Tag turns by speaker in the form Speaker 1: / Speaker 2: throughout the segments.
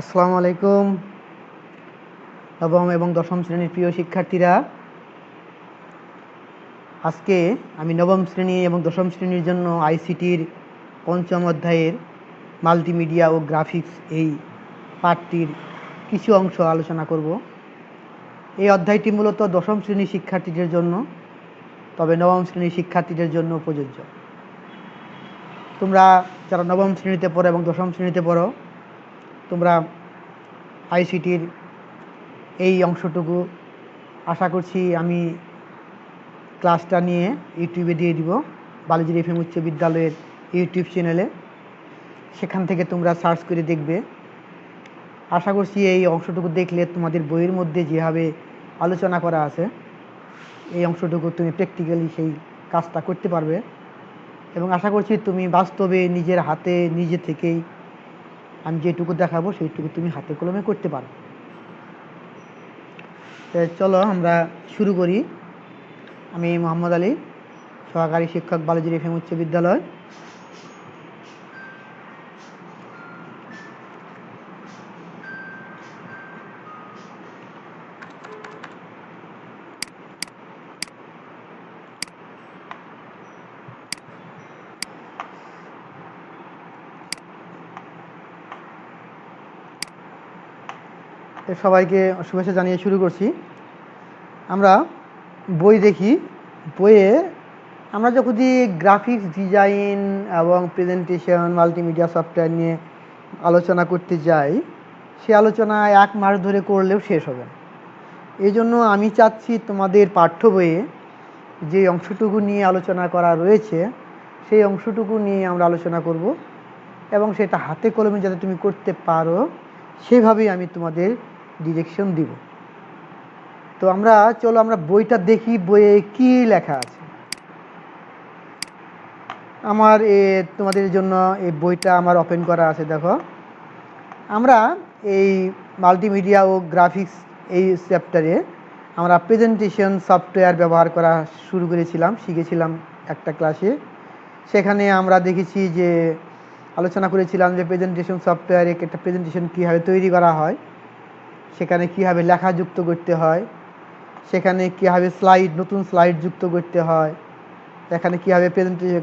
Speaker 1: আসসালামু আলাইকুম। নবম এবং দশম শ্রেণির প্রিয় শিক্ষার্থীরা, আজকে আমি নবম শ্রেণি এবং দশম শ্রেণির জন্য আইসিটির পঞ্চম অধ্যায়ের মাল্টিমিডিয়া ও গ্রাফিক্স এই পাঠটির কিছু অংশ আলোচনা করব। এই অধ্যায়টি মূলত দশম শ্রেণির শিক্ষার্থীদের জন্য, তবে নবম শ্রেণির শিক্ষার্থীদের জন্য প্রযোজ্য। তোমরা যারা নবম শ্রেণীতে পড়ো এবং দশম শ্রেণীতে পড়ো তোমরা আইসিটির এই অংশটুকু আশা করছি আমি ক্লাসটা নিয়ে ইউটিউবে দিয়ে দিব, বালিজির এফএম উচ্চ বিদ্যালয়ের ইউটিউব চ্যানেলে। সেখান থেকে তোমরা সার্চ করে দেখবে। আশা করছি এই অংশটুকু দেখলে তোমাদের বইয়ের মধ্যে যেভাবে আলোচনা করা আছে, এই অংশটুকু তুমি প্র্যাকটিক্যালি সেই কাজটা করতে পারবে। এবং আশা করছি তুমি বাস্তবে নিজের হাতে নিজে থেকেই আমি যেটুকু দেখাবো, সেইটুকু তুমি হাতে কলমে করতে পারো। চলো আমরা শুরু করি। আমি মোহাম্মদ আলী, সহকারী শিক্ষক বালাজির এফএম উচ্চ বিদ্যালয়। সবাইকে শুভেচ্ছা জানিয়ে শুরু করছি। আমরা বই দেখি। বইয়ে আমরা যখন গ্রাফিক্স ডিজাইন এবং প্রেজেন্টেশন মাল্টিমিডিয়া সফটওয়্যার নিয়ে আলোচনা করতে যাই, সে আলোচনা এক মাস ধরে করলেও শেষ হবে এই জন্য আমি চাচ্ছি তোমাদের পাঠ্য বইয়ে যে অংশটুকু নিয়ে আলোচনা করা রয়েছে, সেই অংশটুকু নিয়ে আমরা আলোচনা করব এবং সেটা হাতে কলমে যাতে তুমি করতে পারো, সেভাবেই আমি তোমাদের ডিরেকশন দিব। তো আমরা, চলো আমরা বইটা দেখি, বইয়ে কি লেখা আছে। আমার এ, তোমাদের জন্য এই বইটা আমার ওপেন করা আছে, দেখো। আমরা এই মাল্টিমিডিয়া ও গ্রাফিক্স এই চ্যাপ্টারে আমরা প্রেজেন্টেশন সফটওয়্যার ব্যবহার করা শুরু করেছিলাম, শিখেছিলাম একটা ক্লাসে সেখানে আমরা দেখেছি যে, আলোচনা করেছিলাম যে প্রেজেন্টেশন সফটওয়্যারে একটা প্রেজেন্টেশন কীভাবে তৈরি করা হয়। সেখানে কীভাবে লেখা যুক্ত করতে হয়, সেখানে কীভাবে স্লাইড নতুন স্লাইড যুক্ত করতে হয় এখানে কীভাবে প্রেজেন্টেশন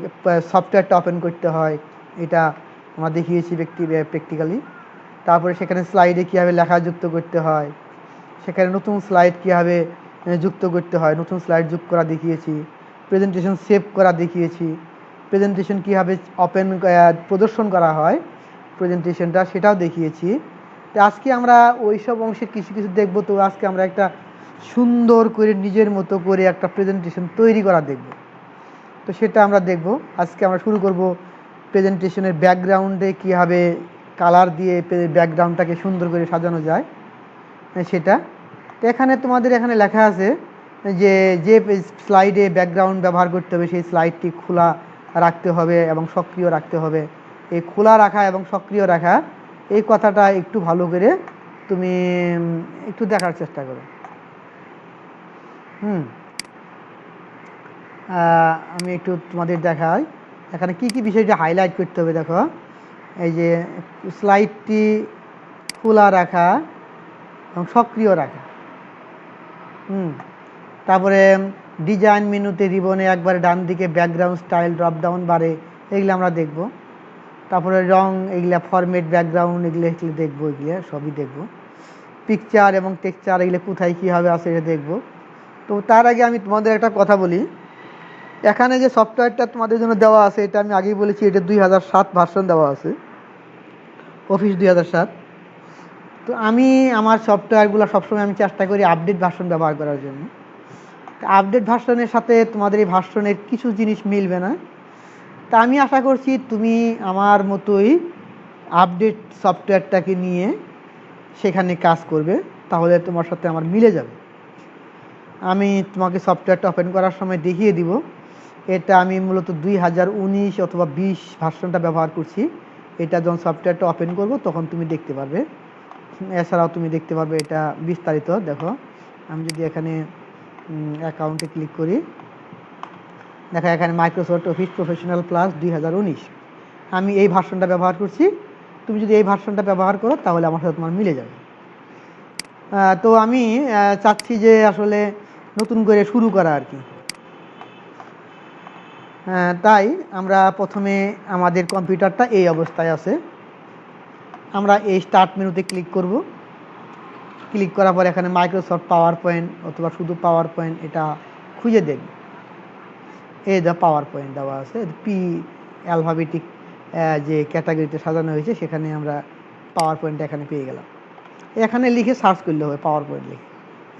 Speaker 1: সফটওয়্যারটা ওপেন করতে হয়, এটা আমরা দেখিয়েছি ব্যক্তি প্র্যাকটিক্যালি তারপরে সেখানে স্লাইডে কীভাবে লেখা যুক্ত করতে হয়, সেখানে নতুন স্লাইড কীভাবে যুক্ত করতে হয়, নতুন স্লাইড যুক্ত করা দেখিয়েছি প্রেজেন্টেশন সেভ করা দেখিয়েছি প্রেজেন্টেশন কীভাবে ওপেন প্রদর্শন করা হয় প্রেজেন্টেশনটা সেটাও দেখিয়েছি। তো আজকে আমরা ওই সব অংশের কিছু কিছু দেখব। তো আজকে আমরা একটা সুন্দর করে নিজের মতো করে একটা প্রেজেন্টেশন তৈরি করা দেখব। তো সেটা আমরা দেখব। আজকে আমরা শুরু করব প্রেজেন্টেশনের ব্যাকগ্রাউন্ডে কীভাবে কালার দিয়ে ব্যাকগ্রাউন্ডটাকে সুন্দর করে সাজানো যায় সেটা। তো এখানে তোমাদের এখানে লেখা আছে যে যে স্লাইডে ব্যাকগ্রাউন্ড ব্যবহার করতে হবে, সেই স্লাইডটি খোলা রাখতে হবে এবং সক্রিয় রাখতে হবে। এই খোলা রাখা এবং সক্রিয় রাখা এই কথাটা একটু ভালো করে তুমি একটু দেখার চেষ্টা করো। হুম। আমি একটু তোমাদের দেখাই। এখানে কি কি বিষয়টা হাইলাইট করতে হবে দেখো। এই যে স্লাইডটি খোলা রাখা এবং সক্রিয় রাখা। হুম। তারপরে ডিজাইন মেনুতে রিবনে একবারে ডান দিকে ব্যাকগ্রাউন্ড স্টাইল ড্রপ ডাউন বাড়ে এগুলো আমরা দেখব। তারপরে রং, এগুলা ফরমেট ব্যাকগ্রাউন্ড এগুলো এগুলো দেখব, এগুলো সবই দেখব। পিকচার এবং টেক্সচার এগুলো কোথায় কীভাবে আছে এটা দেখব। তো তার আগে আমি তোমাদের একটা কথা বলি। এখানে যে সফটওয়্যারটা তোমাদের জন্য দেওয়া আছে, এটা আমি আগেই বলেছি, এটা দুই হাজার সাত ভার্সন দেওয়া আছে। অফিস দুই হাজার সাত। তো আমি আমার সফটওয়্যারগুলো সবসময় আমি চেষ্টা করি আপডেট ভার্সন ব্যবহার করার জন্য। আপডেট ভার্সনের সাথে তোমাদের এই ভার্সনের কিছু জিনিস মিলবে না। তা আমি আশা করছি তুমি আমার মতোই আপডেট সফটওয়্যারটাকে নিয়ে সেখানে কাজ করবে, তাহলে তোমার সাথে আমার মিলে যাবে। আমি তোমাকে সফটওয়্যারটা ওপেন করার সময় দেখিয়ে দিব। এটা আমি মূলত দুই হাজার উনিশ অথবা বিশ ভার্সনটা ব্যবহার করছি। এটা যখন সফটওয়্যারটা ওপেন করব, তখন তুমি দেখতে পারবে। এছাড়াও তুমি দেখতে পারবে এটা বিস্তারিত। দেখো, আমি যদি এখানে অ্যাকাউন্টে ক্লিক করি দেখা এখানে মাইক্রোসফট অফিস প্রফেশনাল প্লাস দু হাজার উনিশ। আমি এই ভার্সনটা ব্যবহার করছি। তুমি যদি এই ভার্সনটা ব্যবহার করো, তাহলে আমার সাথে তোমার মিলে যাবে। তো আমি চাচ্ছি যে আসলে নতুন করে শুরু করা আর কি। তাই আমরা প্রথমে আমাদের কম্পিউটারটা এই অবস্থায় আছে। আমরা এই স্টার্ট মেনুতে ক্লিক করব। ক্লিক করার পর এখানে মাইক্রোসফট পাওয়ার পয়েন্ট অথবা শুধু পাওয়ার পয়েন্ট এটা খুঁজে দেখব। এই দা পাওয়ার পয়েন্ট দেওয়া আছে পি অ্যালফাবেটিক যে ক্যাটাগরিতে সাজানো হয়েছে, সেখানে আমরা পাওয়ার পয়েন্টটা এখানে পেয়ে গেলাম। এখানে লিখে সার্চ করলে হবে পাওয়ার পয়েন্ট লিখে।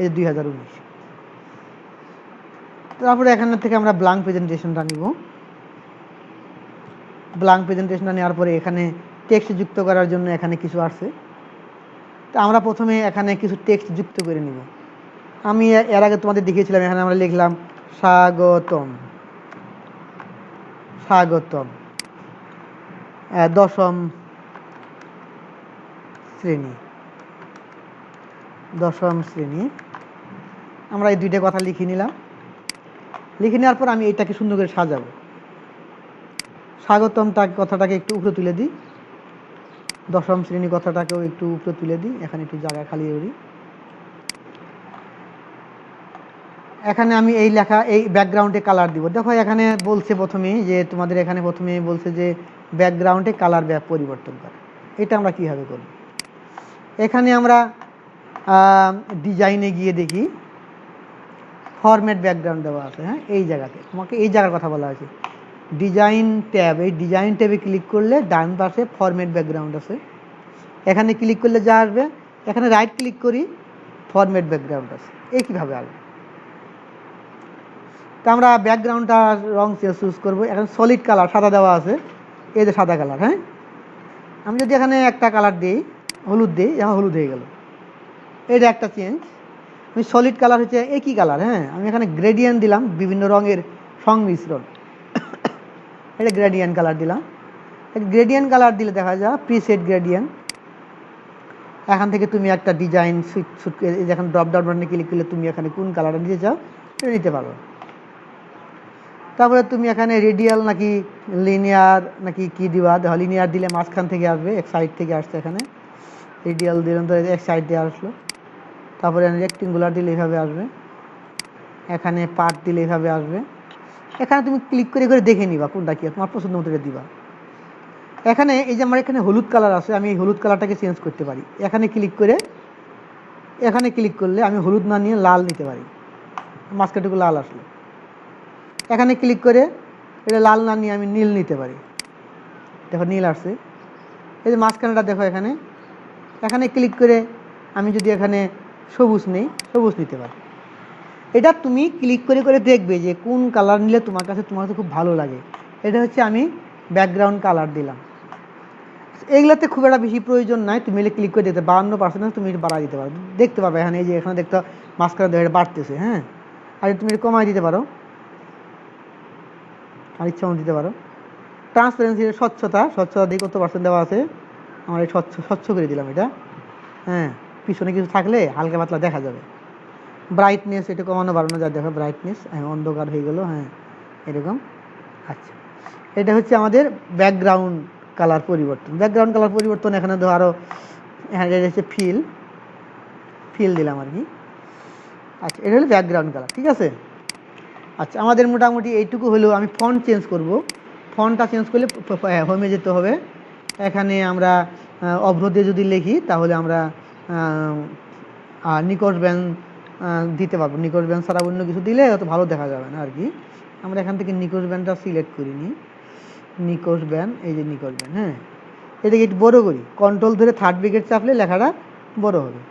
Speaker 1: এই দুই হাজার উনিশ। তারপরে এখানে থেকে আমরা ব্লাঙ্ক প্রেজেন্টেশনটা নিব। ব্লাঙ্ক প্রেজেন্টেশনটা নেওয়ার পরে এখানে টেক্সট যুক্ত করার জন্য এখানে কিছু আসছে। তো আমরা প্রথমে এখানে কিছু টেক্সট যুক্ত করে নিব। আমি এর আগে তোমাদের দেখিয়েছিলাম, এখানে আমরা লিখলাম স্বাগতম। স্বাগতম। দশম শ্রেণি। দশম শ্রেণি। আমরা এই দুইটা কথা লিখে নিলাম। লিখে নেওয়ার পর আমি এটাকে সুন্দর করে সাজাবো। স্বাগতম তার কথাটাকে একটু উপরে তুলে দিই। দশম শ্রেণি কথাটাকেও একটু উপরে তুলে দিই। এখানে একটু জায়গা খালি করি এখানে আমি এই লেখা, এই ব্যাকগ্রাউন্ডে কালার দিব। দেখো, এখানে বলছে প্রথমেই যে, তোমাদের এখানে প্রথমে বলছে যে ব্যাকগ্রাউন্ডে কালার ব্যাপ পরিবর্তন করে। এটা আমরা কীভাবে করব? এখানে আমরা ডিজাইনে গিয়ে দেখি। ফরম্যাট ব্যাকগ্রাউন্ড দেওয়া আছে হ্যাঁ? এই জায়গাতে। তোমাকে এই জায়গার কথা বলা হয়েছে। ডিজাইন ট্যাব এই ডিজাইন ট্যাবে ক্লিক করলে ডান পাশে ফরম্যাট ব্যাকগ্রাউন্ড আছে। এখানে ক্লিক করলে যা আসবে? এখানে রাইট ক্লিক করি ফরম্যাট ব্যাকগ্রাউন্ড আছে। এই কীভাবে আসবে? তো আমরা ব্যাকগ্রাউন্ডটা রং চুজ করব। এখন সলিড কালার সাদা দেওয়া আছে। এই যে সাদা কালার হ্যাঁ? আমি যদি এখানে একটা কালার দিই, হলুদ দিই এখন হলুদ হয়ে গেল। এটা একটা চেঞ্জ আমি সলিড কালার হচ্ছে একই কালার হ্যাঁ? আমি এখানে গ্রেডিয়েন্ট দিলাম, বিভিন্ন রঙের সংমিশ্রণ। এটা গ্রেডিয়েন্ট কালার দিলাম। গ্রেডিয়েন্ট কালার দিলে দেখা যায় প্রিসেট গ্রেডিয়েন্ট এখান থেকে তুমি একটা ডিজাইন সুইট সুট এখানে ড্রপ ডাউন বাটনে ক্লিক করলে তুমি এখানে কোন কালারটা নিতে চাও সেটা নিতে পারো। তারপরে তুমি এখানে রেডিয়াল নাকি লিনিয়ার নাকি কি দিবা? দেখো লিনিয়ার দিলে মাঝখান থেকে আসবে, এক সাইড থেকে আসছে এখানে। রেডিয়াল দিলেন তো এক সাইড দিয়ে আসলো। তারপরে রেক্টেঙ্গুলার দিলে এভাবে আসবে। এখানে পার্ট দিলে এভাবে আসবে। এখানে তুমি ক্লিক করে করে দেখে নিবা কোনটা কি, তোমার পছন্দ মতো দিবা। এখানে এই যে আমার এখানে হলুদ কালার আছে, আমি এই হলুদ কালারটাকে চেঞ্জ করতে পারি। এখানে ক্লিক করে, এখানে ক্লিক করলে আমি হলুদ না নিয়ে লাল নিতে পারি। মাঝখানটুকু লাল আসলো। এখানে ক্লিক করে এটা লাল না নিয়ে আমি নীল নিতে পারি। দেখো নীল আসছে। এই যে মাঝখানেটা দেখো এখানে। এখানে ক্লিক করে আমি যদি এখানে সবুজ নেই, সবুজ নিতে পারি। এটা তুমি ক্লিক করে করে দেখবে যে কোন কালার নিলে তোমার কাছে তোমার কাছে খুব ভালো লাগে। এটা হচ্ছে আমি ব্যাকগ্রাউন্ড কালার দিলাম। এইগুলোতে খুব একটা বেশি প্রয়োজন নাই। তুমি এলে ক্লিক করে দিতে বাহান্ন পার্সেন্ট তুমি এটা বাড়াই দিতে পারো। দেখতে পাবে এখানে এই যে এখানে দেখতে মাঝখানে দেখো বাড়তেছে হ্যাঁ? আর তুমি এটা কমাই দিতে পারো। আর ইচ্ছা মতো দিতে পারো। ট্রান্সপারেন্সি স্বচ্ছতা স্বচ্ছতা দিয়ে কত পার্সেন্ট দেওয়া আছে? আমার এই স্বচ্ছ স্বচ্ছ করে দিলাম এটা। হ্যাঁ পিছনে কিছু থাকলে হালকা পাতলা দেখা যাবে। ব্রাইটনেস এটা কমানো বাড়ানো যায় দেখো ব্রাইটনেস হ্যাঁ অন্ধকার হয়ে গেলো হ্যাঁ এরকম। আচ্ছা এটা হচ্ছে আমাদের ব্যাকগ্রাউন্ড কালার পরিবর্তন। ব্যাকগ্রাউন্ড কালার পরিবর্তন এখানে ধরো আরও হ্যাঁ এটা হচ্ছে ফিল ফিল দিলাম আর কি। আচ্ছা এটা হলো ব্যাকগ্রাউন্ড কালার ঠিক আছে? আচ্ছা আমাদের মোটামুটি এইটুকু হলেও আমি ফন্ট চেঞ্জ করব। ফন্টটা চেঞ্জ করলে হোমে যেতে হবে। এখানে আমরা আহ, অভ্র দিয়ে যদি লিখি তাহলে আমরা নিকট ব্যান দিতে পারব। নিকট ব্যান ছাড়া অন্য কিছু দিলে অত ভালো দেখা যাবে না আর কি। আমরা এখান থেকে নিকোশ ব্যানটা সিলেক্ট করিনি। নিকোশ ব্যান এই যে নিকোশ ব্যান হ্যাঁ। এটাকে একটু বড় করি। কন্ট্রোল ধরে থার্ড ব্রিগেড চাপলে লেখাটা বড় হবে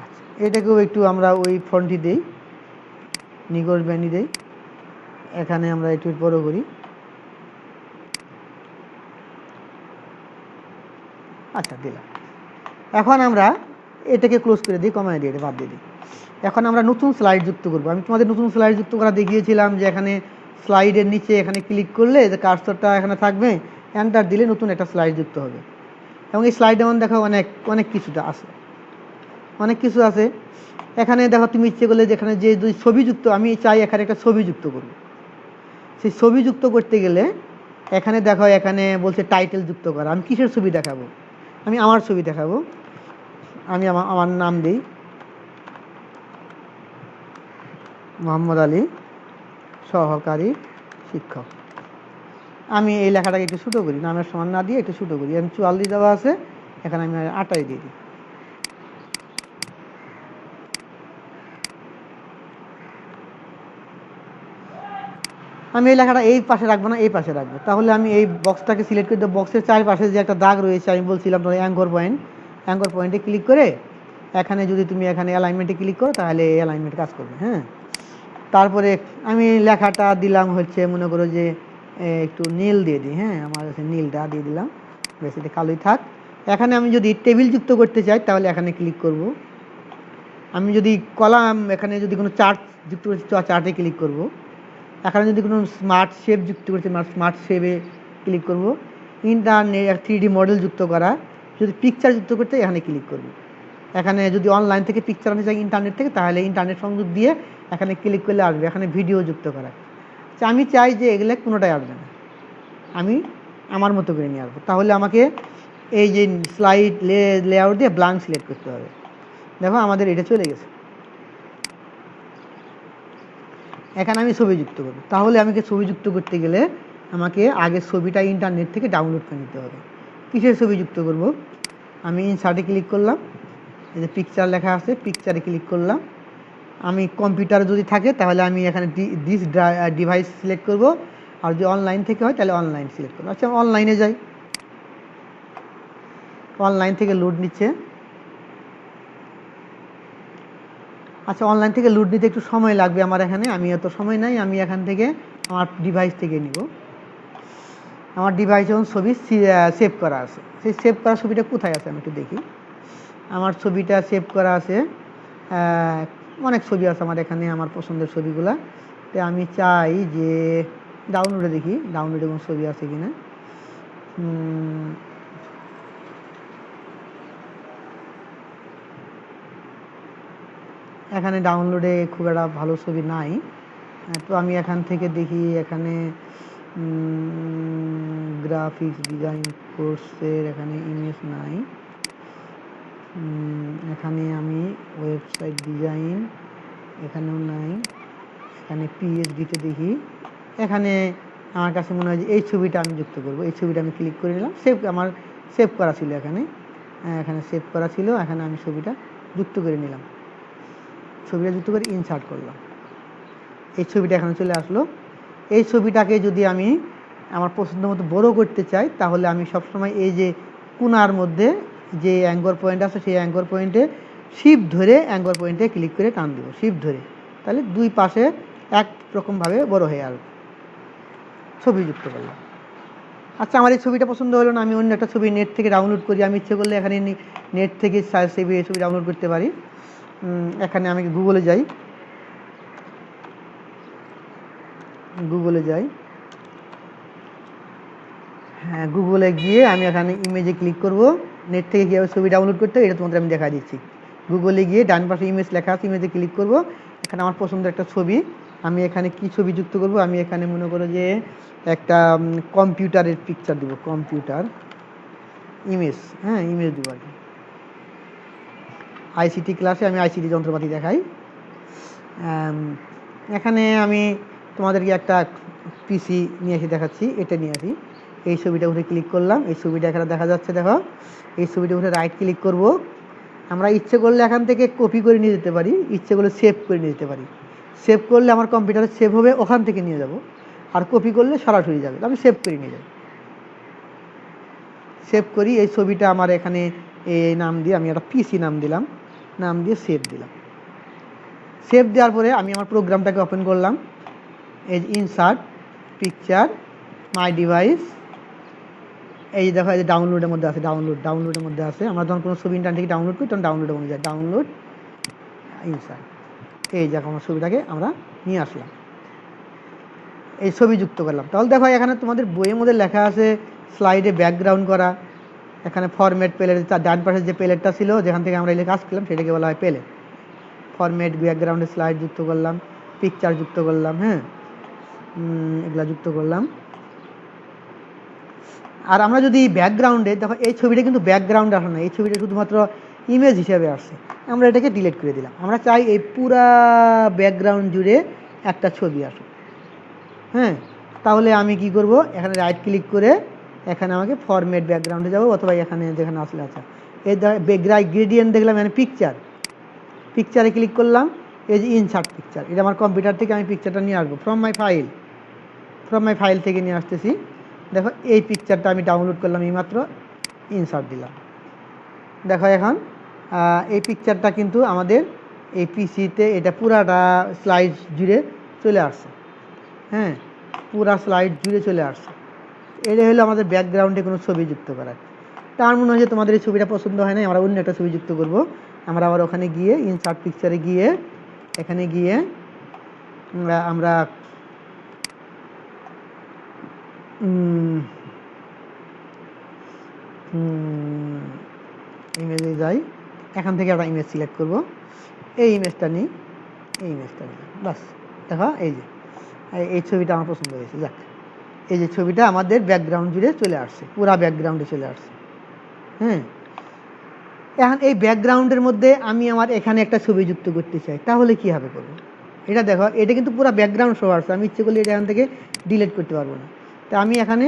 Speaker 1: আচ্ছা এটাকেও একটু আমরা ওই ফন্টটি দিই নিকোশ ব্যানই দিই। এখানে আমরা একটু বড় করি। আচ্ছা দিলাম। এখন আমরা এটাকে ক্লোজ করে দিই দিয়ে দিই, বাদ দিয়ে দিই। এখন আমরা নতুন স্লাইড যুক্ত করব। আমি তোমাদের নতুন স্লাইড যুক্ত করা দেখিয়েছিলাম যে এখানে স্লাইডের নিচে এখানে ক্লিক করলে যে কার্সরটা এখানে থাকবে এন্টার দিলে নতুন একটা স্লাইড যুক্ত হবে। এবং এই স্লাইড এমন দেখো অনেক অনেক কিছুটা আছে। অনেক কিছু আছে। এখানে দেখো তুমি ইচ্ছে করলে যেখানে যে দুই ছবি যুক্ত আমি চাই এখানে একটা ছবি যুক্ত করব সেই ছবি যুক্ত করতে গেলে এখানে দেখো, এখানে বলছে টাইটেল যুক্ত করা। আমি কিসের ছবি দেখাবো? আমি আমার ছবি দেখাবো। আমি আমার আমার নাম দিই মোহাম্মদ আলী, সহকারী শিক্ষক। আমি এই লেখাটাকে একটু ছোটো করি, নামের সমান না দিয়ে একটু ছোটো করি। আমি চুয়াল্লিশ দেওয়া আছে, এখানে আমি আটাই দিয়ে দিই। আমি এই লেখাটা এই পাশে রাখব না, এই পাশে রাখব। তাহলে আমি এই বক্সটাকে সিলেক্ট করে দেবো। বক্সের চারপাশে যে একটা দাগ রয়েছে, আমি বলছিলাম তোমার অ্যাঙ্কর পয়েন্ট অ্যাঙ্কর পয়েন্টে ক্লিক করে এখানে যদি তুমি এখানে অ্যালাইনমেন্টে ক্লিক করো, তাহলে এই অ্যালাইনমেন্ট কাজ করবে হ্যাঁ? তারপরে আমি লেখাটা দিলাম হচ্ছে, মনে করো যে একটু নীল দিয়ে দিই হ্যাঁ? আমার কাছে নীলটা দিয়ে দিলাম। বেশ কালোই থাক। এখানে আমি যদি টেবিল যুক্ত করতে চাই, তাহলে এখানে ক্লিক করব। আমি যদি কলাম, এখানে যদি কোনো চার্ট যুক্ত করতে চার্টে ক্লিক করব। এখানে যদি কোনো স্মার্ট শেপ যুক্ত করতে স্মার্ট শেপে ক্লিক করব। ইন্টারনেট থ্রি ডি মডেল যুক্ত করা যদি পিকচার যুক্ত করতে এখানে ক্লিক করব। এখানে যদি অনলাইন থেকে পিকচার আনতে চাই ইন্টারনেট থেকে তাহলে ইন্টারনেট সংযোগ দিয়ে এখানে ক্লিক করলে আসবে এখানে ভিডিও যুক্ত করা। আচ্ছা, আমি চাই যে এগুলো কোনোটাই আসবে না। আমি আমার মতো করে নিয়ে আসব। তাহলে আমাকে এই যে স্লাইড লে লেআউট দিয়ে ব্লাঙ্ক সিলেক্ট করতে হবে। দেখো আমাদের এটা চলে গেছে। এখানে আমি ছবি যুক্ত করব। তাহলে আমাকে ছবি যুক্ত করতে গেলে আমাকে আগে ছবিটা ইন্টারনেট থেকে ডাউনলোড করে নিতে হবে। কিসের ছবি যুক্ত করব? আমি ইনসার্টে ক্লিক করলাম। এই যে পিকচার লেখা আছে পিকচারে ক্লিক করলাম। আমি কম্পিউটার যদি থাকে, তাহলে আমি এখানে দিস ডিভাইস সিলেক্ট করব। আর যদি অনলাইন থেকে হয়, তাহলে অনলাইন সিলেক্ট করব। আচ্ছা অনলাইনে যাই। অনলাইন থেকে লোড নিচ্ছে। আচ্ছা অনলাইন থেকে লোড নিতে একটু সময় লাগবে আমার এখানে। আমি এত সময় নাই আমি এখান থেকে আমার ডিভাইস থেকে নিব। আমার ডিভাইস যখন ছবি সেভ করা আছে। সেই সেভ করা ছবিটা কোথায় আছে আমি একটু দেখি। আমার ছবিটা সেভ করা আছে অনেক ছবি আছে আমার এখানে আমার পছন্দের ছবিগুলা। তো আমি চাই যে ডাউনলোডে দেখি ডাউনলোডে কোনো ছবি আছে কিনা। উম, এখানে ডাউনলোডে খুব একটা ভালো ছবি নাই। তো আমি এখান থেকে দেখি এখানে গ্রাফিক্স ডিজাইন কোর্সের এখানে ইমেজ নাই। এখানে আমি ওয়েবসাইট ডিজাইন এখানেও নাই। এখানে পিএইচডিতে দেখি। এখানে আমার কাছে মনে হয় যে এই ছবিটা আমি যুক্ত করব। এই ছবিটা আমি ক্লিক করে নিলাম। সেভ আমার সেভ করা ছিল এখানে। এখানে সেভ করা ছিল। এখানে আমি ছবিটা যুক্ত করে নিলাম। ছবিটা যুক্ত করে ইনসার্ট করলাম। এই ছবিটা এখানে চলে আসলো। এই ছবিটাকে যদি আমি আমার পছন্দ মতো বড় করতে চাই, তাহলে আমি সবসময় এই যে কোনার মধ্যে যে অ্যাঙ্গর পয়েন্ট আছে, সেই অ্যাঙ্গর পয়েন্টে শিপ ধরে অ্যাঙ্গর পয়েন্টে ক্লিক করে টান দেবো শিপ ধরে। তাহলে দুই পাশে এক রকমভাবে বড় হয়ে আসবে। ছবি যুক্ত করলাম। আচ্ছা আমার এই ছবিটা পছন্দ হলো না, আমি অন্য একটা ছবি নেট থেকে ডাউনলোড করি। আমি ইচ্ছে করলে এখানে নেট থেকে সেভে এই ছবি ডাউনলোড করতে পারি। এখানে আমি গুগলে যাই। গুগলে যাই। হ্যাঁ গুগলে গিয়ে আমি এখানে ইমেজে ক্লিক করব। নেট থেকে কীভাবে ছবি ডাউনলোড করতে এটা তোমাদের আমি দেখা দিচ্ছি। গুগলে গিয়ে ডান পাশে ইমেজ লেখা আছে ইমেজে ক্লিক করব। এখানে আমার পছন্দের একটা ছবি। আমি এখানে কি ছবি যুক্ত করব? আমি এখানে মনে করো যে একটা কম্পিউটারের পিকচার দিব। কম্পিউটার ইমেজ হ্যাঁ ইমেজ দিব আর কি। আইসিটি ক্লাসে আমি আইসিটি যন্ত্রপাতি দেখাই। এখানে আমি তোমাদেরকে একটা পিসি নিয়ে এসে দেখাচ্ছি, এটা নিয়ে আসি। এই ছবিটা উঠে ক্লিক করলাম, এই ছবিটা এখানে দেখা যাচ্ছে, দেখো। এই ছবিটা উঠে রাইট ক্লিক করব। আমরা ইচ্ছে করলে এখান থেকে কপি করে নিয়ে যেতে পারি, ইচ্ছে করলে সেভ করে নিয়ে যেতে পারি। সেভ করলে আমার কম্পিউটারে সেভ হবে, ওখান থেকে নিয়ে যাব। আর কপি করলে সরাসরি যাবে আমি সেভ করে নিয়ে যাব। সেভ করি, এই ছবিটা আমার এখানে এই নাম দিয়ে, আমি একটা পিসি নাম দিলাম। নাম দিয়ে সেভ দিলাম। সেভ দেওয়ার পরে আমি আমার প্রোগ্রামটাকে ওপেন করলাম। এই ইনসার্ট পিকচার মাই ডিভাইস এই যে দেখো, এই যে ডাউনলোডের মধ্যে আছে ডাউনলোড ডাউনলোডের মধ্যে আছে। আমরা যখন কোনো ছবি ইন্টারনেট থেকে ডাউনলোড করি, তখন ডাউনলোডের মধ্যে যায় ডাউনলোড ইনসার্ট এই দেখো, আমার ছবিটাকে আমরা নিয়ে আসলাম। এই ছবি যুক্ত করলাম। তাহলে দেখো, এখানে তোমাদের বইয়ের মধ্যে লেখা আছে স্লাইডে ব্যাকগ্রাউন্ড করা। এখানে ফরম্যাট প্লেট তার ডান পাশে যে প্লেটটা ছিল, যেখান থেকে আমরা কাজ করলাম, সেটাকে বলা হয় প্লেট। ফরম্যাট ব্যাকগ্রাউন্ডে স্লাইড যুক্ত করলাম পিকচার যুক্ত করলাম হ্যাঁ? এগুলা যুক্ত করলাম। আর আমরা যদি ব্যাকগ্রাউন্ডে দেখো, এই ছবিটা কিন্তু ব্যাকগ্রাউন্ড আসে না, এই ছবিটা শুধুমাত্র ইমেজ হিসেবে আসছে আমরা এটাকে ডিলিট করে দিলাম। আমরা চাই এই পুরা ব্যাকগ্রাউন্ড জুড়ে একটা ছবি আসুক। হ্যাঁ? তাহলে আমি কি করব? এখানে রাইট ক্লিক করে এখানে আমাকে ফরম্যাট ব্যাকগ্রাউন্ডে যাব, অথবা এখানে যেখানে আসলে আচ্ছা এই গ্রেডিয়েন্ট দেখলাম, এখানে পিকচার পিকচারে ক্লিক করলাম, এই যে ইনসার্ট পিকচার এটা আমার কম্পিউটার থেকে আমি পিকচারটা নিয়ে আসব। From my file from my file থেকে নিয়ে আসতেছি। দেখো, এই পিকচারটা আমি ডাউনলোড করলাম এইমাত্র ইনসার্ট দিলাম। দেখো এখন এই পিকচারটা কিন্তু আমাদের এই পিসিতে এটা পুরাটা স্লাইড জুড়ে চলে আসছে। হ্যাঁ পুরা স্লাইড জুড়ে চলে আসছে। এটা হলো আমাদের ব্যাকগ্রাউন্ডে কোনো ছবি যুক্ত করার। তার মনে হয় যে তোমাদের এই ছবিটা পছন্দ হয় না আমরা অন্য একটা ছবি যুক্ত করব। আমরা আবার ওখানে গিয়ে ইনসার্ট পিকচারে গিয়ে, এখানে গিয়ে আমরা আমরা ইমেজে যাই। এখান থেকে একটা ইমেজ সিলেক্ট করব। এই ইমেজটা নিই এই ইমেজটা নিই বাস, দেখো, এই যে এই ছবিটা আমার পছন্দ হয়েছে, যাক। এই যে ছবিটা আমাদের ব্যাকগ্রাউন্ড জুড়ে চলে আসছে, পুরা ব্যাকগ্রাউন্ডে চলে আসছে। হ্যাঁ এখন এই ব্যাকগ্রাউন্ডের মধ্যে আমি আমার এখানে একটা ছবি যুক্ত করতে চাই, তাহলে কীভাবে করব এটা দেখো, এটা কিন্তু পুরো ব্যাকগ্রাউন্ড শো আসছে, আমি ইচ্ছে করলে এটা এখান থেকে ডিলিট করতে পারব না। তা আমি এখানে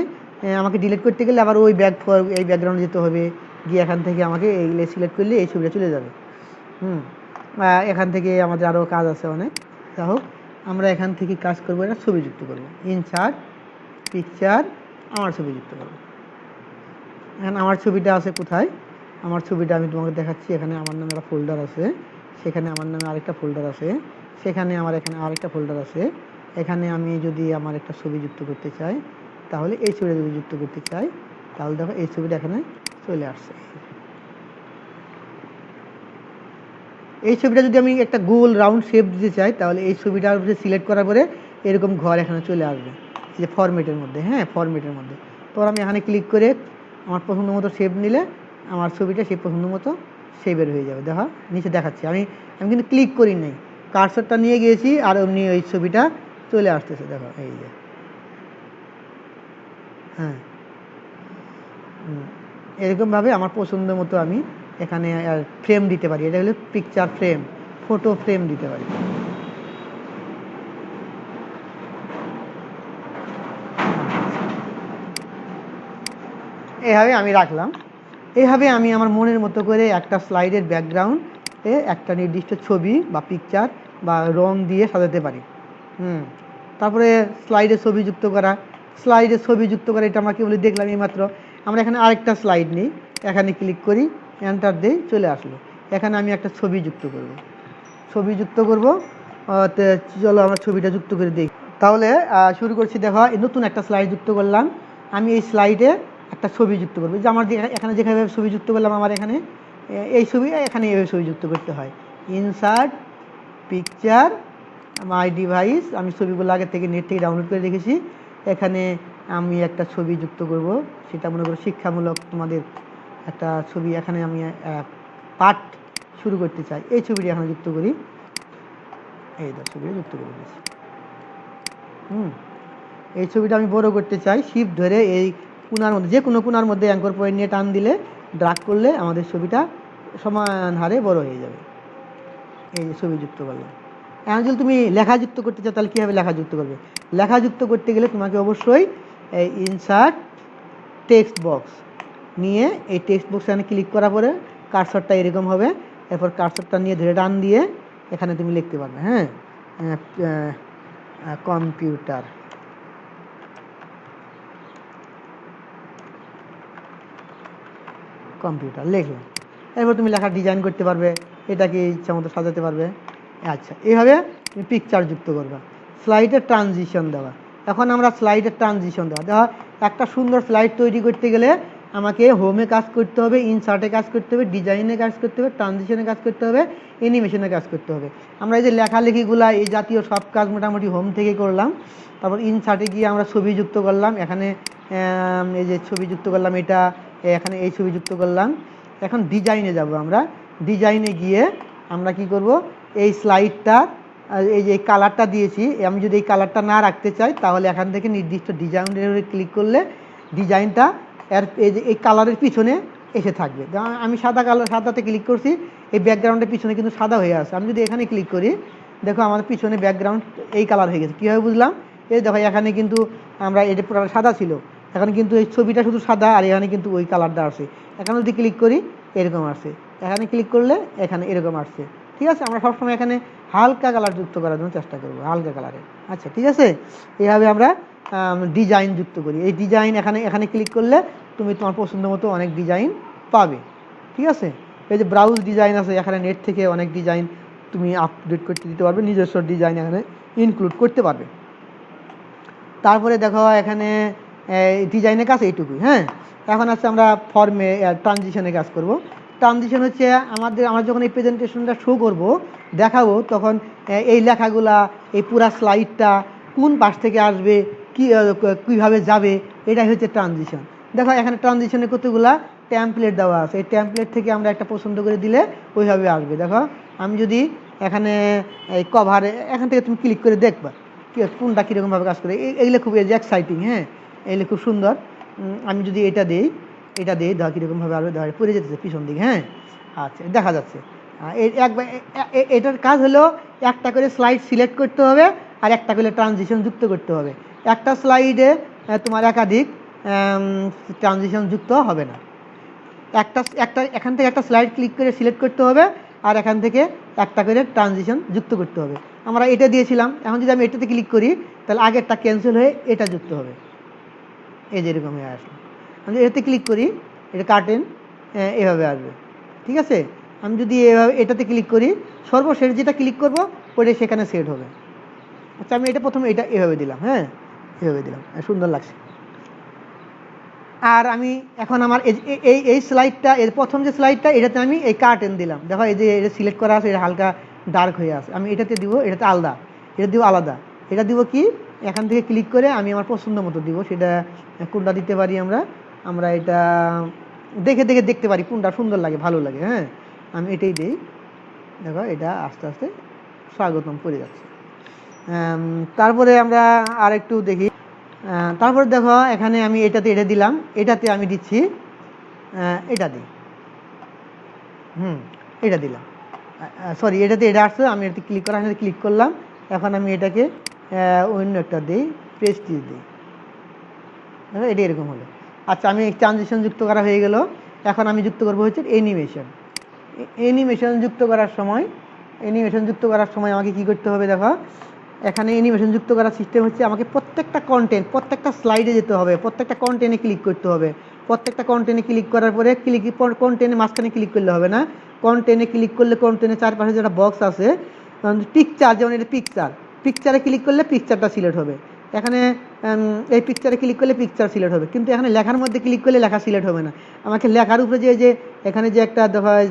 Speaker 1: আমাকে ডিলিট করতে গেলে আবার ওই ব্যাক এই ব্যাকগ্রাউন্ডে যেতে হবে, গিয়ে এখান থেকে আমাকে এইগুলো সিলেক্ট করলে এই ছবিটা চলে যাবে। হুম? এখান থেকে আমাদের আরও কাজ আছে অনেক। যা হোক, আমরা এখান থেকে কাজ করব এটা ছবি যুক্ত করব। ইনসার্ট পিকচার আমার ছবি যুক্ত করব এখন আমার ছবিটা আছে কোথায়? আমার ছবিটা আমি তোমাকে দেখাচ্ছি। এখানে আমার নামে একটা ফোল্ডার আছে। সেখানে আমার নামে আরেকটা ফোল্ডার আছে। সেখানে আমার এখানে আরেকটা ফোল্ডার আছে। এখানে আমি যদি আমার একটা ছবি যুক্ত করতে চাই, তাহলে এই ছবিটা যদি যুক্ত করতে চাই, তাহলে দেখো এই ছবিটা এখানে চলে আসছে। এই ছবিটা যদি আমি একটা গোল রাউন্ড শেপ দিতে চাই, তাহলে এই উপরে সিলেক্ট করার পরে এরকম ঘর এখানে চলে আসবে। যে ফরম্যাটের মধ্যে হ্যাঁ ফরম্যাটের মধ্যে। তো আমি এখানে ক্লিক করে আমার পছন্দ মতো শেপ নিলে আমার ছবিটা সেই পছন্দ মতো সেভের হয়ে যাবে। দেখা, নিচে দেখাচ্ছি। আমি আমি কিন্তু ক্লিক করি নাই। কার্সরটা নিয়ে গিয়েছি আর অমনি ওই ছবিটা চলে আসতেছে। দেখো, এই যে। হ্যাঁ। এরকমভাবে আমার পছন্দ মতো আমি এখানে ফ্রেম দিতে পারি। এটা হলো পিকচার ফ্রেম ফটো ফ্রেম দিতে পারি। এইভাবে আমি রাখলাম। এইভাবে আমি আমার মনের মতো করে একটা স্লাইডের ব্যাকগ্রাউন্ডে একটা নির্দিষ্ট ছবি বা পিকচার বা রং দিয়ে সাজাতে পারি। হুম। তারপরে স্লাইডে ছবি যুক্ত করা। স্লাইডে ছবি যুক্ত করা, এটা আমরা কি বলি দেখলাম এইমাত্র। আমরা এখানে আরেকটা স্লাইড নিই। এখানে ক্লিক করি এন্টার দিই চলে আসলো। এখানে আমি একটা ছবি যুক্ত করব। ছবি যুক্ত করব। চলো আমরা ছবিটা যুক্ত করে দিই তাহলে শুরু করছি। দেখো নতুন একটা স্লাইড যুক্ত করলাম। আমি এই স্লাইডে একটা ছবি যুক্ত করব। যে আমার এখানে যেভাবে ছবি যুক্ত করলাম, আমার এখানে এই ছবি এখানে এইভাবে ছবি যুক্ত করতে হয়। ইনসার্ট পিকচার মাই ডিভাইস আমি ছবিগুলো আগে থেকে নেট থেকে ডাউনলোড করে রেখেছি। এখানে আমি একটা ছবি যুক্ত করব, সেটা মনে করো শিক্ষামূলক তোমাদের একটা ছবি। এখানে আমি পাঠ শুরু করতে চাই। এই ছবিটি এখানে যুক্ত করি। এই দশ ছবিটা যুক্ত করে দিয়েছি হুম। এই ছবিটা আমি বড় করতে চাই শিফট ধরে এই কোনার মধ্যে যে কোনো কোনার মধ্যে অ্যাঙ্কর পয়েন্ট নিয়ে টান দিলে, ড্রাগ করলে আমাদের ছবিটা সমান হারে বড় হয়ে যাবে। এই ছবি যুক্ত করলাম এখন যদি তুমি লেখা যুক্ত করতে চাও, তাহলে কীভাবে লেখা যুক্ত করবে? লেখা যুক্ত করতে গেলে তোমাকে অবশ্যই এই ইনসার্ট টেক্সট বক্স নিয়ে এই টেক্সট বক্স এখানে ক্লিক করার পরে কার্সরটা এরকম হবে। এরপর কার্সরটা নিয়ে ধরে টান দিয়ে এখানে তুমি লিখতে পারবে হ্যাঁ? কম্পিউটার কম্পিউটার, লিখলাম। এরপর তুমি লেখা ডিজাইন করতে পারবে এটাকে ইচ্ছা মতো সাজাতে পারবে। আচ্ছা এইভাবে তুমি পিকচার যুক্ত করবে। স্লাইডের ট্রানজিশন দেওয়া। এখন আমরা স্লাইডের ট্রানজিশন দেওয়া। দেখো, একটা সুন্দর স্লাইড তৈরি করতে গেলে আমাকে হোমে কাজ করতে হবে ইনসার্টে কাজ করতে হবে ডিজাইনে কাজ করতে হবে ট্রানজিশনে কাজ করতে হবে অ্যানিমেশনে কাজ করতে হবে। আমরা এই যে লেখালেখিগুলা, এই জাতীয় সব কাজ মোটামুটি হোম থেকে করলাম। তারপর ইনসার্টে গিয়ে আমরা ছবি যুক্ত করলাম। এখানে এই যে ছবি যুক্ত করলাম, এটা এখানে এই ছবি যুক্ত করলাম। এখন ডিজাইনে যাব আমরা। ডিজাইনে গিয়ে আমরা কি করব? এই স্লাইডটা এই যে কালারটা দিয়েছি, আমি যদি এই কালারটা না রাখতে চাই, তাহলে এখান থেকে নির্দিষ্ট ডিজাইনের ক্লিক করলে ডিজাইনটা এর, এই যে, এই কালারের পিছনে এসে থাকবে। আমি সাদা কালার সাদাতে ক্লিক করছি, এই ব্যাকগ্রাউন্ডের পিছনে কিন্তু সাদা হয়ে আছে। আমি যদি এখানে ক্লিক করি, দেখো আমার পিছনে ব্যাকগ্রাউন্ড এই কালার হয়ে গেছে। কীভাবে বুঝলাম? এই দেখো, এখানে কিন্তু আমরা এটা সাদা ছিল এখন কিন্তু এই ছবিটা শুধু সাদা আর এখানে কিন্তু ওই কালারটা আসে এখানে যদি ক্লিক করি, এরকম আসে। এখানে ক্লিক করলে এখানে এরকম আসছে। ঠিক আছে? আমরা সবসময় এখানে হালকা কালার যুক্ত করার জন্য চেষ্টা করব, হালকা কালারে আচ্ছা ঠিক আছে? এইভাবে আমরা ডিজাইন যুক্ত করি। এই ডিজাইন এখানে এখানে ক্লিক করলে তুমি তোমার পছন্দ মতো অনেক ডিজাইন পাবে। ঠিক আছে? এই যে ব্রাউজ ডিজাইন আছে, এখানে নেট থেকে অনেক ডিজাইন তুমি আপডেট করতে দিতে পারবে, নিজস্ব ডিজাইন এখানে ইনক্লুড করতে পারবে। তারপরে দেখো এখানে ডিজাইনের কাজ এইটুকুই হ্যাঁ? এখন আছে আমরা ফর্মে ট্রানজিশনের কাজ করব। ট্রানজিশন হচ্ছে আমাদের, আমরা যখন এই প্রেজেন্টেশনটা শো করব, দেখাবো, তখন এই লেখাগুলা, এই পুরা স্লাইডটা কোন পাশ থেকে আসবে, কি কীভাবে যাবে, এটাই হচ্ছে ট্রানজিশন দেখো, এখানে ট্রানজিশনের কতগুলা ট্যাম্পলেট দেওয়া আছে। এই ট্যাম্পলেট থেকে আমরা একটা পছন্দ করে দিলে ওইভাবে আসবে। দেখো, আমি যদি এখানে, এই কভারে এখান থেকে তুমি ক্লিক করে দেখবা কোনটা কীরকমভাবে কাজ করে। এই- এগুলো খুব এক্সাইটিং হ্যাঁ? এগুলো খুব সুন্দর। আমি যদি এটা দিই এটা দিই দেখা কীরকমভাবে আরও দেখা পড়ে যেতেছে পিছন দিকে হ্যাঁ? আচ্ছা দেখা যাচ্ছে। একবার এটার কাজ হলো একটা করে স্লাইড সিলেক্ট করতে হবে আর একটা করে ট্রানজিশন যুক্ত করতে হবে। একটা স্লাইডে তোমার একাধিক ট্রানজিশন যুক্ত হবে না। একটা একটা, এখান থেকে একটা স্লাইড ক্লিক করে সিলেক্ট করতে হবে আর এখান থেকে একটা করে ট্রানজিশন যুক্ত করতে হবে। আমরা এটা দিয়েছিলাম। এখন যদি আমি এটাতে ক্লিক করি, তাহলে আগেরটা ক্যান্সেল হয়ে এটা যুক্ত হবে। এই যে এরকম আসলো। আমি এটাতে ক্লিক করি, এটা কাটেন এভাবে আসবে। ঠিক আছে? আমি যদি এভাবে এটাতে ক্লিক করি, সর্বশেষ যেটা ক্লিক করব ওটা সেখানে সেট হবে। আচ্ছা আমি এটা প্রথমে এটা এভাবে দিলাম হ্যাঁ? এভাবে দিলাম। সুন্দর লাগছে। আর আমি এখন আমার এই এই স্লাইডটা এর প্রথম যে স্লাইডটা এটাতে আমি এই কার্টেন দিলাম। দেখো, এই যে এটা সিলেক্ট করা আছে, এটা হালকা ডার্ক হয়ে আছে। আমি এটাতে দিব, এটাতে আলাদা। এটা দিব আলাদা। এটা দিব কি? এখান থেকে ক্লিক করে আমি আমার পছন্দ মতো দিব। সেটা কোনটা দিতে পারি আমরা? আমরা এটা দেখে দেখে দেখতে পারি কোনটা সুন্দর লাগে, ভালো লাগে হ্যাঁ? আমি এটাই দিই। দেখো, এটা আস্তে আস্তে স্বাগতম করে যাচ্ছে। তারপরে আমরা আর একটু দেখি তারপরে দেখো, এখানে আমি এটাতে এটা দিলাম। এটাতে আমি দিচ্ছি এটা দিই। হুম, এটা দিলাম। সরি এটাতে এটা আসছে, আমি এটাতে ক্লিক করা ক্লিক করলাম। এখন আমি এটাকে অন্য একটা দিই প্রেস্টিজ দিই। এটা এরকম হলো। আচ্ছা আমি ট্রানজিশন যুক্ত করা হয়ে গেল। এখন আমি যুক্ত করব হচ্ছে অ্যানিমেশন অ্যানিমেশন যুক্ত করার সময় অ্যানিমেশন যুক্ত করার সময় আমাকে কি করতে হবে দেখো, এখানে অ্যানিমেশন যুক্ত করার সিস্টেম হচ্ছে আমাকে প্রত্যেকটা কন্টেন্ট প্রত্যেকটা স্লাইডে যেতে হবে, প্রত্যেকটা কন্টেন্টে ক্লিক করতে হবে। প্রত্যেকটা কন্টেন্টে ক্লিক করার পরে ক্লিক কন্টেন্টে মাঝখানে ক্লিক করলে হবে না। কন্টেন্টে ক্লিক করলে কন্টেন্টের চারপাশে যেটা বক্স আছে পিকচার যেমন এটা পিকচার পিকচারে ক্লিক করলে পিকচারটা সিলেক্ট হবে। এখানে এই পিকচারে ক্লিক করলে পিকচার সিলেক্ট হবে। কিন্তু এখানে লেখার মধ্যে ক্লিক করলে লেখা সিলেক্ট হবে না। আমাকে লেখার উপরে যে এখানে যে একটা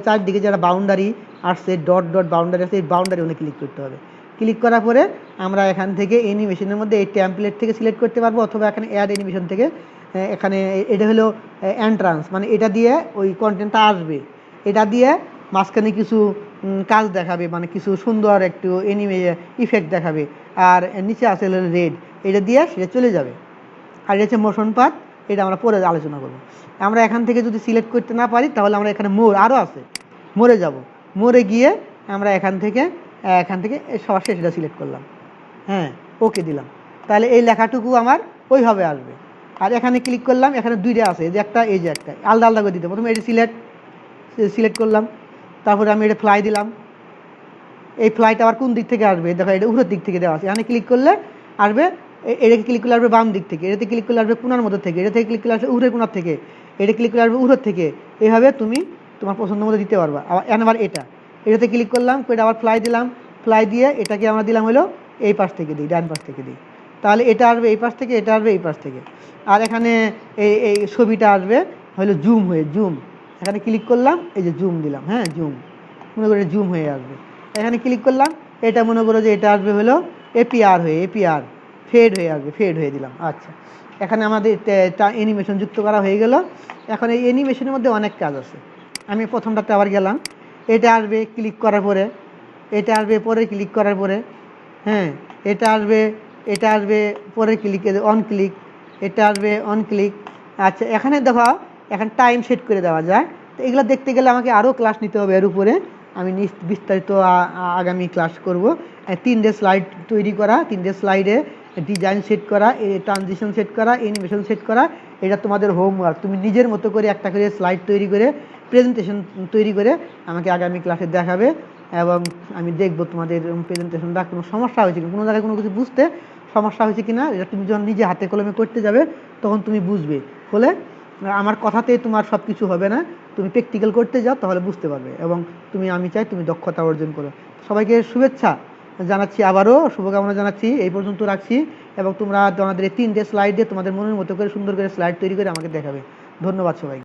Speaker 1: চারদিকে যারা বাউন্ডারি আসছে ডট ডট বাউন্ডারি আছে এই বাউন্ডারি ওখানে ক্লিক করতে হবে। ক্লিক করার পরে আমরা এখান থেকে অ্যানিমেশনের মধ্যে এই ট্যাম্পলেট থেকে সিলেক্ট করতে পারব, অথবা এখানে অ্যাড অ্যানিমেশন থেকে এখানে এটা হলো এন্ট্রান্স মানে এটা দিয়ে ওই কন্টেন্টটা আসবে। এটা দিয়ে মাঝখানে কিছু কাজ দেখাবে মানে কিছু সুন্দর একটু এনিমে ইফেক্ট দেখাবে। আর নিচে আছে রেড এটা দিয়ে সেটা চলে যাবে। আর এটা হচ্ছে মোশন পাথ এটা আমরা পরে আলোচনা করব। আমরা এখান থেকে যদি সিলেক্ট করতে না পারি, তাহলে আমরা এখানে মোর আরও আছে। মরে যাব। মরে গিয়ে আমরা এখান থেকে এখান থেকে সবার এটা সিলেক্ট করলাম। হ্যাঁ ওকে দিলাম। তাহলে এই লেখাটুকু আমার ওইভাবে আসবে। আর এখানে ক্লিক করলাম, এখানে দুইটা আছে। যে একটা, এই যে একটা। আলাদা আলাদা করে দিতে প্রথমে এটা সিলেক্ট সিলেক্ট করলাম। তারপরে আমি এটা ফ্লাই দিলাম। এই ফ্লাইট আবার কোন দিক থেকে আসবে? দেখো, এটা উপরের দিক থেকে দেওয়া আছে। এখানে ক্লিক করলে আসবে এটাকে ক্লিক করলে আসবে বাম দিক থেকে। এটাতে ক্লিক করলে আসবে কোনার মধ্যে থেকে। এটা থেকে ক্লিক করলে আসবে উড়ে কোনার থেকে। এটা ক্লিক করলে আসবে উড়ের থেকে। এভাবে তুমি তোমার পছন্দ মতো দিতে পারবা। আবার এখন আবার এটা। এটাতে ক্লিক করলাম এটা আবার ফ্লাই দিলাম। ফ্লাই দিয়ে এটাকে আমরা দিলাম হলো এই পাশ থেকে দিই, ডান পাশ থেকে দিই। তাহলে এটা আসবে এই পাশ থেকে, এটা আসবে এই পাশ থেকে। আর এখানে এই এই ছবিটা আসবে হলো জুম হয়ে জুম এখানে ক্লিক করলাম, এই যে জুম দিলাম হ্যাঁ জুম মনে করে জুম হয়ে আসবে। এখানে ক্লিক করলাম, এটা মনে করো যে এটা আসবে হলো এপিআর হয়ে এপিআর ফেড হয়ে আসবে ফেড হয়ে দিলাম আচ্ছা। এখানে আমাদের অ্যানিমেশন যুক্ত করা হয়ে গেল। এখন এই অ্যানিমেশনের মধ্যে অনেক কাজ আছে। আমি প্রথমটাতে আবার গেলাম। এটা আসবে ক্লিক করার পরে, এটা আসবে পরে ক্লিক করার পরে হ্যাঁ এটা আসবে এটা আসবে পরে ক্লিক অন ক্লিক এটা আসবে অন ক্লিক আচ্ছা এখানে দেখো এখানে টাইম সেট করে দেওয়া যায়। তো এগুলো দেখতে গেলে আমাকে আরও ক্লাস নিতে হবে এর উপরে। আমি বিস্তারিত আগামী ক্লাস করব। তিনটে স্লাইড তৈরি করা, তিনটে স্লাইডে ডিজাইন সেট করা ট্রানজিশন সেট করা অ্যানিমেশন সেট করা। এটা তোমাদের হোমওয়ার্ক তুমি নিজের মতো করে একটা করে স্লাইড তৈরি করে প্রেজেন্টেশন তৈরি করে আমাকে আগামী ক্লাসে দেখাবে এবং আমি দেখব তোমাদের প্রেজেন্টেশনটা কোনো সমস্যা হয়েছে কিনা। কোনো জায়গায় কোনো কিছু বুঝতে সমস্যা হয়েছে কিনা, এটা তুমি যখন নিজে হাতে কলমে করতে যাবে, তখন তুমি বুঝবে। ফলে আমার কথাতে তোমার সব কিছু হবে না। তুমি প্র্যাকটিক্যাল করতে যাও, তাহলে বুঝতে পারবে। এবং তুমি, আমি চাই তুমি দক্ষতা অর্জন করো। সবাইকে শুভেচ্ছা জানাচ্ছি আবারও, শুভকামনা জানাচ্ছি, এই পর্যন্ত রাখছি। এবং তোমরা তোমাদের এই তিনটে স্লাইডে তোমাদের মনের মতো করে সুন্দর করে স্লাইড তৈরি করে আমাকে দেখাবে। ধন্যবাদ সবাই